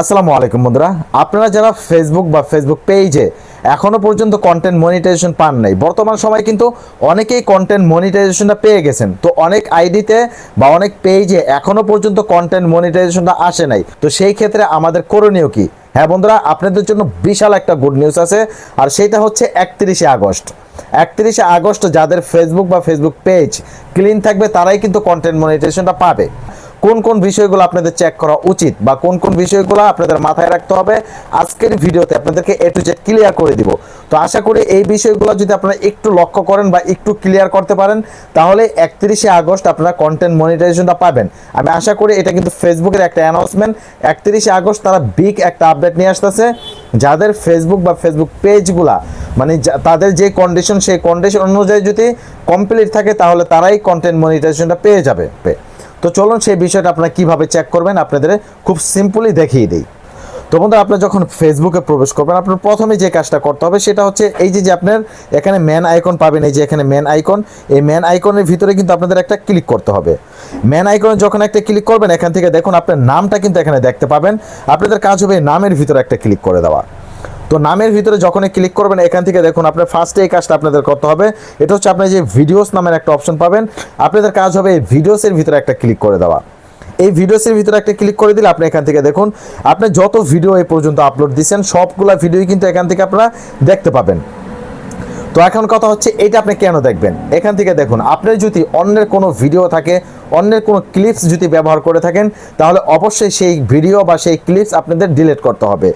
আসসালামু আলাইকুম বন্ধুরা। আপনারা যারা ফেসবুক বা ফেসবুক পেজে এখনও পর্যন্ত কন্টেন্ট মনিটাইজেশন পান নাই, বর্তমান সময় কিন্তু অনেকেই কন্টেন্ট মনিটাইজেশনটা পেয়ে গেছেন। তো অনেক আইডিতে বা অনেক পেজে এখনও পর্যন্ত কন্টেন্ট মনিটাইজেশনটা আসে নাই। তো সেই ক্ষেত্রে আমাদের করণীয় কি? হ্যাঁ বন্ধুরা, আপনাদের জন্য বিশাল একটা গুড নিউজ আছে, আর সেটা হচ্ছে একত্রিশে আগস্ট। একত্রিশে আগস্ট যাদের ফেসবুক বা ফেসবুক পেজ ক্লিন থাকবে, তারাই কিন্তু কন্টেন্ট মনিটাইজেশনটা পাবে। কোন কোন বিষয়গুলো আপনাদের চেক করা উচিত বা কোন কোন বিষয়গুলো আপনাদের মাথায় রাখতে হবে, আজকের ভিডিওতে আপনাদেরকে এ টু জেড ক্লিয়ার করে দিব। তো আশা করি এই বিষয়গুলো যদি আপনারা একটু লক্ষ্য করেন বা একটু ক্লিয়ার করতে পারেন, তাহলে একত্রিশে আগস্ট আপনারা কন্টেন্ট মনিটাইজেশনটা পাবেন। আমি আশা করি এটা কিন্তু ফেসবুকের একটা অ্যানাউন্সমেন্ট একত্রিশে আগস্ট তারা বিগ একটা আপডেট নিয়ে আসতেছে। যাদের ফেসবুক বা ফেসবুক পেজগুলা মানে তাদের যে কন্ডিশন সেই কন্ডিশন অনুযায়ী যদি কমপ্লিট থাকে, তাহলে তারাই কন্টেন্ট মনিটাইজেশনটা পেয়ে যাবে। তো চলুন সেই বিষয়টা আপনারা কীভাবে চেক করবেন, আপনাদের খুব সিম্পলি দেখিয়ে দিই। তো বন্ধুরা আপনি যখন ফেসবুকে প্রবেশ করবেন, আপনার প্রথমে যে কাজটা করতে হবে সেটা হচ্ছে এই যে যে আপনার এখানে ম্যান আইকন পাবেন, এই যে এখানে ম্যান আইকন এই ম্যান আইকনের ভিতরে কিন্তু আপনাদের একটা ক্লিক করতে হবে। ম্যান আইকনে যখন একটা ক্লিক করবেন, এখান থেকে দেখুন আপনার নামটা কিন্তু এখানে দেখতে পাবেন। আপনাদের কাজ হবে নামের ভিতরে একটা ক্লিক করে দেওয়া। তো নামের ভিতরে যখনই ক্লিক করবেন, এখান থেকে দেখুন আপনার ফার্স্টে এই কাজটা আপনাদের করতে হবে। এটা হচ্ছে আপনার যে ভিডিওস নামের একটা অপশন পাবেন। আপনাদের কাজ হবে এই ভিডিওসের ভিতরে একটা ক্লিক করে দেওয়া। এই ভিডিওসের ভিতরে একটা ক্লিক করে দিলে আপনি এখান থেকে দেখুন, আপনি যত ভিডিও এই পর্যন্ত আপলোড দিয়েছেন, সবগুলা ভিডিওই কিন্তু এখান থেকে আপনারা দেখতে পাবেন। তো এখন কথা হচ্ছে, এটা আপনি কেন দেখবেন? এখান থেকে দেখুন আপনার যদি অন্যের কোনো ভিডিও থাকে, অন্যের কোনো ক্লিপস যদি ব্যবহার করে থাকেন, তাহলে অবশ্যই সেই ভিডিও বা সেই ক্লিপস আপনাদের ডিলিট করতে হবে।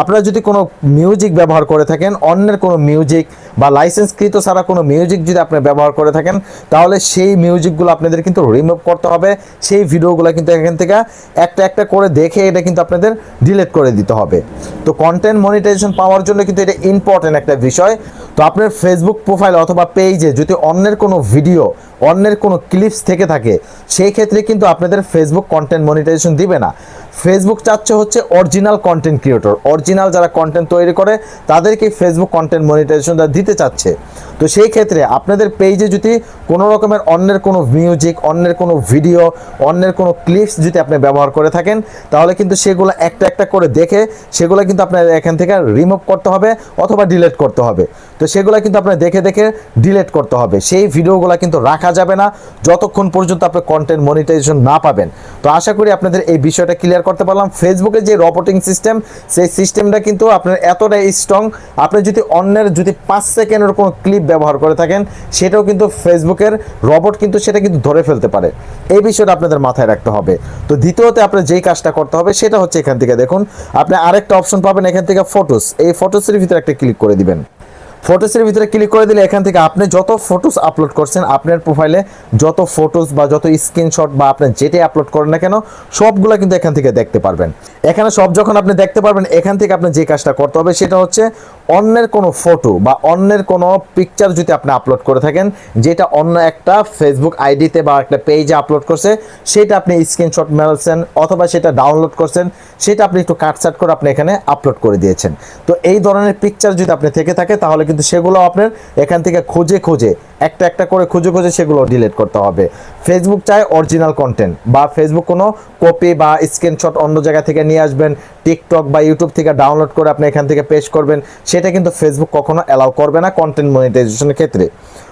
আপনারা যদি কোনো মিউজিক ব্যবহার করে থাকেন, অন্যের কোনো মিউজিক বা লাইসেন্সকৃত ছাড়া কোনো মিউজিক যদি আপনি ব্যবহার করে থাকেন, তাহলে সেই মিউজিকগুলো আপনাদের কিন্তু রিমুভ করতে হবে। সেই ভিডিওগুলো কিন্তু এখান থেকে একটা একটা করে দেখে এটা কিন্তু আপনাদের ডিলিট করে দিতে হবে। তো কন্টেন্ট মনিটাইজেশন পাওয়ার জন্য কিন্তু এটা ইম্পর্টেন্ট একটা বিষয়। তো আপনার ফেসবুক প্রোফাইল অথবা পেজে যদি অন্যের কোনো ভিডিও অন্যের কোনো ক্লিপস থেকে থাকে, সেই ক্ষেত্রে কিন্তু আপনাদের ফেসবুক কন্টেন্ট মনিটাইজেশন দিবে না। ফেসবুক চাচ্ছে হচ্ছে অরিজিনাল কন্টেন্ট ক্রিয়েটর অরিজিনাল যারা কন্টেন্ট তৈরি করে তাদেরকে ফেসবুক কন্টেন্ট মনিটাইজেশনটা দিতে চাচ্ছে। তো সেই ক্ষেত্রে আপনাদের পেজে যদি কোনো রকমের অন্যের কোনো মিউজিক অন্যের কোনো ভিডিও অন্যের কোনো ক্লিপস যদি আপনি ব্যবহার করে থাকেন, তাহলে কিন্তু সেগুলো একটা একটা করে দেখে, সেগুলো কিন্তু আপনার এখান থেকে রিমুভ করতে হবে অথবা ডিলেট করতে হবে। তো সেগুলো কিন্তু আপনার দেখে দেখে ডিলেট করতে হবে। সেই ভিডিওগুলো কিন্তু রাখা যাবে না। যতক্ষণ পর্যন্ত আপনি কন্টেন্ট মনিটাইজেশন না পাবেন। তো আশা করি আপনাদের এই বিষয়টা ক্লিয়ার করতে পারলাম। ফেসবুকের যে রবোটিং সিস্টেম সেই সিস্টেমটা কিন্তু আপনার এতটাই স্ট্রং আপনি যদি অন্যের যদি পাঁচ সেকেন্ডের কোনো ক্লিপ ব্যবহার করে থাকেন, সেটাও কিন্তু ফেসবুকের রবট কিন্তু সেটা কিন্তু ধরে ফেলতে পারে। এই বিষয়টা আপনাদের মাথায় রাখতে হবে। তো দ্বিতীয়তে আপনার যেই কাজটা করতে হবে, সেটা হচ্ছে এখান থেকে দেখুন। আপনি আরেকটা অপশন পাবেন এখান থেকে ফটোস এই ফটোসের ভিতরে একটা ক্লিক করে দিবেন। ফটোসের ভিতরে ক্লিক করে দিলে এখান থেকে আপনি যত ফটোস আপলোড করছেন, আপনার প্রোফাইলে যত ফটোস বা যত স্ক্রিনশট বা আপনি যেটাই আপলোড করেন না কেন, সবগুলো কিন্তু এখান থেকে দেখতে পারবেন। এখানে সব যখন আপনি দেখতে পারবেন, এখান থেকে আপনি যে কাজটা করতে হবে সেটা হচ্ছে অন্যের কোনো ফটো বা অন্যের কোনো পিকচার যদি আপনি আপলোড করে থাকেন, যেটা অন্য একটা ফেসবুক আইডিতে বা একটা পেজে আপলোড করছে, সেটা আপনি স্ক্রিনশট মেলছেন অথবা সেটা ডাউনলোড করছেন, সেটা আপনি একটু কাটসাট করে আপনি এখানে আপলোড করে দিয়েছেন। তো এই ধরনের পিকচার যদি আপনি থেকে থাকে, তাহলে কিন্তু সেগুলো আপনার এখান থেকে খুঁজে খুঁজে, একটা একটা করে খুঁজে খুঁজে সেগুলো ডিলিট করতে হবে। ফেসবুক চায় অরিজিনাল কন্টেন্ট বা ফেসবুক কোনো কপি বা স্ক্রিনশট অন্য জায়গা থেকে নিয়ে আসবেন টিকটক বা ইউটিউব থেকে ডাউনলোড করে আপনি এখান থেকে পেশ করবেন, সেটা কিন্তু ফেসবুক কখনো অ্যালাউ করবে না কন্টেন্ট মনিটাইজেশনের ক্ষেত্রে।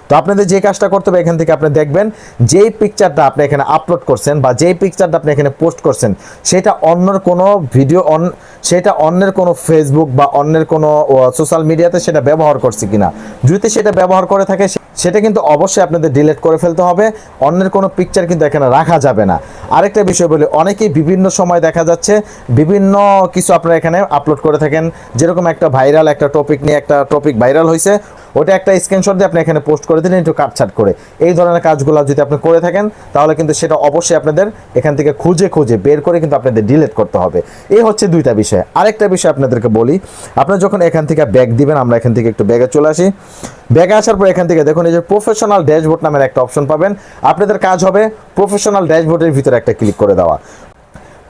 তো আপনাদের যে কাজটা করতে হবে, এখান থেকে আপনি দেখবেন যেই পিকচারটা আপনি এখানে আপলোড করছেন বা যেই পিকচারটা আপনি এখানে পোস্ট করছেন, সেটা অন্যর কোনো ভিডিও অন সেটা অন্যের কোনো ফেসবুক বা অন্যের কোনো সোশ্যাল মিডিয়াতে সেটা ব্যবহার করছে কিনা। যদি সেটা ব্যবহার করে থাকে সেটা কিন্তু অবশ্যই আপনাদের ডিলিট করে ফেলতে হবে, অন্যের কোনো পিকচার কিন্তু এখানে রাখা যাবে না। আরেকটা বিষয় বলি, অনেকেই বিভিন্ন সময় দেখা যাচ্ছে বিভিন্ন কিছু আপনারা এখানে আপলোড করে থাকেন। যেরকম একটা ভাইরাল একটা টপিক নিয়ে একটা টপিক ভাইরাল হয়েছে ওটা একটা স্ক্রিনশট দিয়ে আপনি এখানে পোস্ট করে দিলেন, একটু কাটছাট করে। এই ধরনের কাজগুলো যদি আপনি করে থাকেন, তাহলে কিন্তু সেটা অবশ্যই আপনাদের এখান থেকে খুঁজে খুঁজে বের করে কিন্তু আপনাদের ডিলিট করতে হবে। এই হচ্ছে দুইটা বিষয়। আরেকটা বিষয় আপনাদেরকে বলি আপনারা যখন এখান থেকে ব্যাগ দিবেন, আমরা এখান থেকে একটু ব্যাগে চলে আসি। ব্যাগে আসার পর এখান থেকে দেখুন, এই যে প্রফেশনাল ড্যাশবোর্ড নামের একটা অপশন পাবেন। আপনাদের কাজ হবে প্রফেশনাল ড্যাশবোর্ডের ভিতরে একটা ক্লিক করে দেওয়া।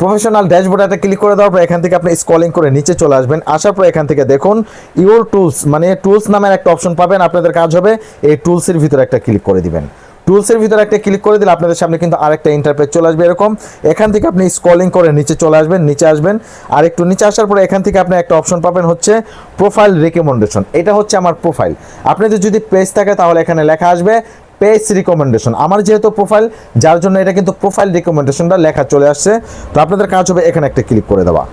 প্রফেশনাল ড্যাশবোর্ড একটা ক্লিক করে দেওয়ার পর এখান থেকে আপনি স্ক্রলিং করে নিচে চলে আসবেন। আসার পর এখান থেকে দেখুন ইউর টুলস মানে টুলস নামের একটা অপশন পাবেন। আপনাদের কাজ হবে এই টুলসের ভিতরে একটা ক্লিক করে দিবেন। টুলসের ভিতরে একটা ক্লিক করে দিলে আপনাদের সামনে কিন্তু আরেকটা ইন্টারপেজ চলে আসবে এরকম। এখান থেকে আপনি স্ক্রলিং করে নিচে চলে আসবেন, নিচে আসবেন। আর একটু নিচে আসার পরে এখান থেকে আপনি একটা অপশন পাবেন হচ্ছে প্রোফাইল রিকমেন্ডেশন এটা হচ্ছে আমার প্রোফাইল আপনাদের যদি পেজ থাকে তাহলে এখানে লেখা আসবে পেজ রিকমেন্ডেশন আমার যেহেতু প্রোফাইল যার জন্য এটা কিন্তু প্রোফাইল রিকমেন্ডেশনটা লেখা চলে আসছে। তো আপনাদের কাজ হবে এখানে একটা ক্লিক করে দেওয়া।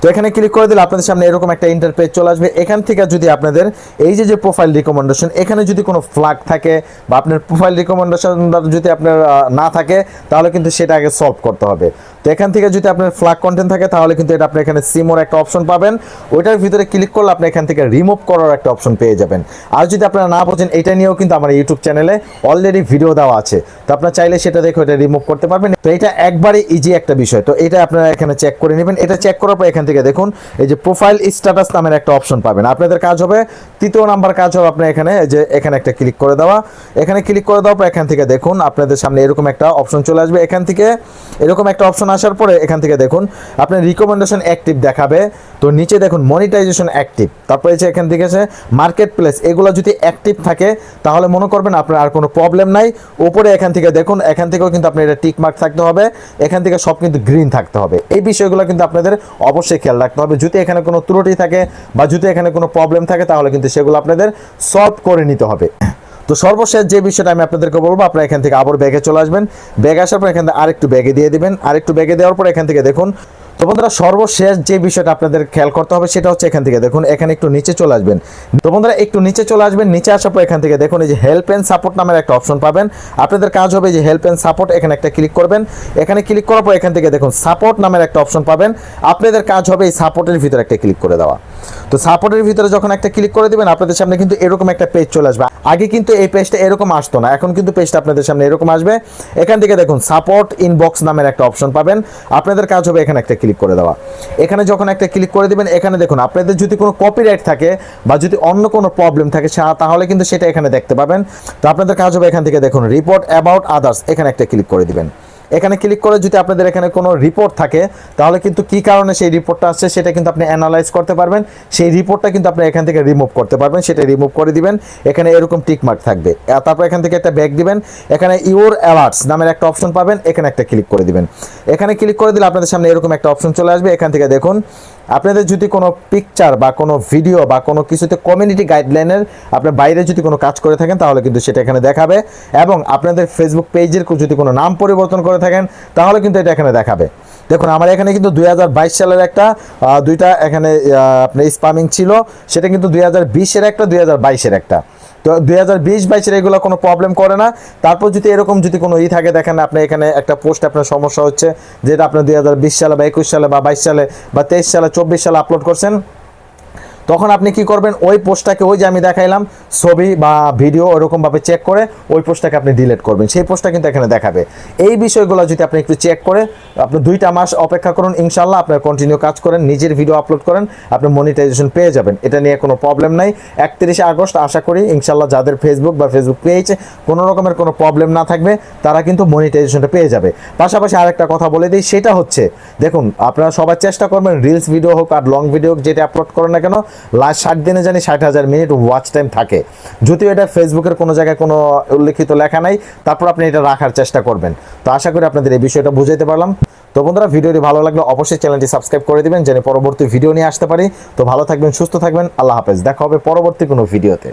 তো এখানে ক্লিক করে দিলে আপনাদের সামনে এরকম একটা ইন্টারপেজ চলে আসবে। এখান থেকে যদি আপনাদের এই যে যে প্রোফাইল রিকমেন্ডেশন এখানে যদি কোনো ফ্ল্যাগ থাকে বা আপনার প্রোফাইল রিকমেন্ডেশন যদি আপনার না থাকে, তাহলে কিন্তু সেটা আগে সলভ করতে হবে। তো এখান থেকে যদি আপনার ফ্ল্যাগ কন্টেন্ট থাকে, তাহলে কিন্তু এটা আপনি এখানে সিমোর একটা অপশন পাবেন। ওইটার ভিতরে ক্লিক করলে আপনি এখান থেকে রিমুভ করার একটা অপশন পেয়ে যাবেন। আর যদি আপনারা না বোঝেন, এটা নিয়েও কিন্তু আমার ইউটিউব চ্যানেলে অলরেডি ভিডিও দেওয়া আছে। তো আপনারা চাইলে সেটা দেখে এটা রিমুভ করতে পারবেন। তো এটা একবারে ইজি একটা বিষয়। তো এটা আপনারা এখানে চেক করে নেবেন। এটা চেক করার পর এখান থেকে দেখুন, এই যে প্রোফাইল স্ট্যাটাস নামের একটা অপশন পাবেন। আপনাদের কাজ হবে, তৃতীয় নাম্বার কাজ হবে আপনার এখানে যে এখানে একটা ক্লিক করে দেওয়া। এখানে ক্লিক করে দেওয়ার পর এখান থেকে দেখুন, আপনাদের সামনে এরকম একটা অপশন চলে আসবে। এখান থেকে এরকম একটা অপশন আসার পরে এখান থেকে দেখুন, আপনার রিকমেন্ডেশন অ্যাক্টিভ দেখাবে। তো নিচে দেখুন মনিটাইজেশন অ্যাক্টিভ তারপরে যে এখান থেকে আছে মার্কেট প্লেস এগুলো যদি অ্যাক্টিভ থাকে, তাহলে মনে করবেন আপনার আর কোনো প্রবলেম নাই। উপরে এখান থেকে দেখুন, এখান থেকেও কিন্তু আপনার এটা টিক মার্ক থাকতে হবে। এখান থেকে সব কিন্তু গ্রিন থাকতে হবে। এই বিষয়গুলো কিন্তু আপনাদের অবশ্যই খেয়াল রাখতে হবে। যদি এখানে কোনো ত্রুটি থাকে বা যদি এখানে কোনো প্রবলেম থাকে, তাহলে কিন্তু সেগুলো আপনাদের সলভ করে নিতে হবে। তো সর্বশেষ যে বিষয়টা আমি আপনাদেরকে বলব, আপনারা এখান থেকে আবার ব্যাগে চলে আসবেন। ব্যাগ আসার পর এখান থেকে আরেকটু ব্যাগে দিয়ে দিবেন। আরেকটু ব্যাগে দেওয়ার পর এখান থেকে দেখুন তো বন্ধুরা, সর্বশেষ যে বিষয়টা আপনাদের খেয়াল করতে হবে সেটা হচ্ছে এখান থেকে। দেখুন, এখানে একটু নিচে চলে আসবেন। তো বন্ধুরা, একটু নিচে চলে আসবেন, নিচে আসার পর এখান থেকে দেখুন, এই যে হেল্প এন্ড সাপোর্ট নামের একটা অপশন পাবেন। আপনাদের কাজ হবে যে হেল্প এন্ড সাপোর্ট এখানে একটা ক্লিক করবেন। এখানে ক্লিক করার পর এখান থেকে দেখুন সাপোর্ট নামের একটা অপশন পাবেন। আপনাদের কাজ হবে এই সাপোর্টের ভিতরে একটা ক্লিক করে দেওয়া। তো সাপোর্টের ভিতরে যখন একটা ক্লিক করে দিবেন, আপনাদের সামনে কিন্তু এরকম একটা পেজ চলে আসবে। আগে কিন্তু এই পেজটা এরকম আসতো না, এখন কিন্তু পেজটা আপনাদের সামনে এরকম আসবে। এখান থেকে দেখুন সাপোর্ট ইনবক্স নামের একটা অপশন পাবেন। আপনাদের কাজ হবে এখানে একটা ক্লিক করে দেওয়া। এখানে যখন একটা ক্লিক করে দেবেন, এখানে দেখুন, আপনাদের যদি কোনো কপিরাইট থাকে বা যদি অন্য কোনো প্রবলেম থাকে তাহলে কিন্তু সেটা এখানে দেখতে পাবেন। তো আপনাদের কাজ হবে এখান থেকে দেখুন রিপোর্ট অ্যাবাউট আদার্স এখানে একটা ক্লিক করে দিবেন। এখানে ক্লিক করে যদি আপনাদের এখানে কোনো রিপোর্ট থাকে, তাহলে কিন্তু কি কারণে সেই রিপোর্টটা আসছে সেটা কিন্তু আপনি অ্যানালাইজ করতে পারবেন। সেই রিপোর্টটা কিন্তু আপনি এখান থেকে রিমুভ করতে পারবেন, সেটা রিমুভ করে দিবেন। এখানে এরকম টিকমার্ক থাকবে। তারপর এখান থেকে একটা ব্যাগ দিবেন। এখানে ইউর অ্যালার্টস নামের একটা অপশন পাবেন, এখানে একটা ক্লিক করে দিবেন। এখানে ক্লিক করে দিলে আপনাদের সামনে এরকম একটা অপশন চলে আসবে। এখান থেকে দেখুন আপনাদের যদি কোনো পিকচার বা কোনো ভিডিও বা কোনো কিছুতে কমিউনিটি গাইডলাইনের আপনার বাইরে যদি কোনো কাজ করে থাকেন, তাহলে কিন্তু সেটা এখানে দেখাবে। এবং আপনাদের ফেসবুক পেজের যদি কোনো নাম পরিবর্তন করে থাকেন, তাহলে কিন্তু এটা এখানে দেখাবে। দেখুন, আমার এখানে কিন্তু দুই হাজার বাইশ সালের একটা দুইটা এখানে আপনার স্পামিং ছিল। সেটা কিন্তু দুই হাজার বিশের একটা, দুই হাজার বাইশের একটা। তো দুই হাজার বিশ বাইশের এগুলো কোনো প্রবলেম করে না। তারপর যদি এরকম যদি কোনো ই থাকে, দেখেন আপনি এখানে একটা পোস্ট আপনার সমস্যা হচ্ছে, যেটা আপনার দুই হাজার বিশ সালে বা একুশ সালে বা বাইশ সালে বা তেইশ সালে, চব্বিশ সালে আপলোড করছেন। তখন আপনি কি করবেন? ওই পোস্টটাকে ওই যে আমি দেখাইলাম, ছবি বা ভিডিও ওরকমভাবে চেক করে ওই পোস্টটাকে আপনি ডিলিট করবেন। সেই পোস্টটা কিন্তু এখানে দেখাবে। এই বিষয়গুলো যদি আপনি একটু চেক করে, আপনি দুইটা মাস অপেক্ষা করুন ইনশাল্লাহ আপনার কন্টিনিউ কাজ করেন, নিজের ভিডিও আপলোড করেন, আপনি মনিটাইজেশন পেয়ে যাবেন। এটা নিয়ে কোনো প্রবলেম নাই। একত্রিশে আগস্ট আশা করি ইনশাল্লাহ যাদের ফেসবুক বা ফেসবুক পেজ কোনো রকমের কোনো প্রবলেম না থাকবে, তারা কিন্তু মনিটাইজেশনটা পেয়ে যাবে। পাশাপাশি আরেকটা কথা বলে দিই, সেটা হচ্ছে, দেখুন, আপনারা সবাই চেষ্টা করবেন রিলস ভিডিও হোক আর লং ভিডিও হোক, যেটা আপলোড করেন না কেন লাস্ট ষাট দিনে জানি ষাট হাজার মিনিট ওয়াচ টাইম থাকে। যদিও এটা ফেসবুকের কোনো জায়গায় কোনো উল্লেখিত লেখা নাই, তারপর আপনি এটা রাখার চেষ্টা করবেন। তো আশা করি আপনাদের এই বিষয়টা বুঝাইতে পারলাম। তো বন্ধুরা, ভিডিওটি ভালো লাগলে অবশ্যই চ্যানেলটি সাবস্ক্রাইব করে দেবেন, যেন পরবর্তী ভিডিও নিয়ে আসতে পারি। তো ভালো থাকবেন, সুস্থ থাকবেন, আল্লাহ হাফেজ। দেখা হবে পরবর্তী কোনো ভিডিওতে।